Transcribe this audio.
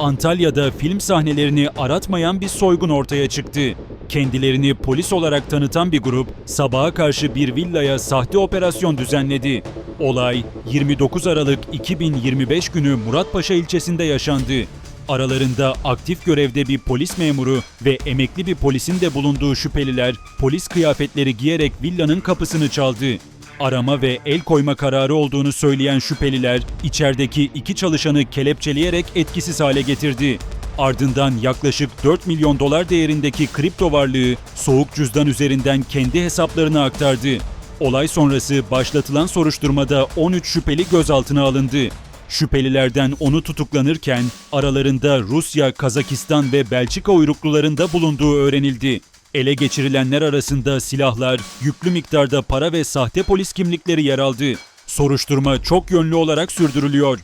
Antalya'da film sahnelerini aratmayan bir soygun ortaya çıktı. Kendilerini polis olarak tanıtan bir grup sabaha karşı bir villaya sahte operasyon düzenledi. Olay 29 Aralık 2025 günü Muratpaşa ilçesinde yaşandı. Aralarında aktif görevde bir polis memuru ve emekli bir polisin de bulunduğu şüpheliler polis kıyafetleri giyerek villanın kapısını çaldı. Arama ve el koyma kararı olduğunu söyleyen şüpheliler içerideki iki çalışanı kelepçeleyerek etkisiz hale getirdi. Ardından yaklaşık 4 milyon dolar değerindeki kripto varlığı soğuk cüzdan üzerinden kendi hesaplarına aktardı. Olay sonrası başlatılan soruşturmada 13 şüpheli gözaltına alındı. Şüphelilerden onu tutuklanırken aralarında Rusya, Kazakistan ve Belçika uyruklularında bulunduğu öğrenildi. Ele geçirilenler arasında silahlar, yüklü miktarda para ve sahte polis kimlikleri yer aldı. Soruşturma çok yönlü olarak sürdürülüyor.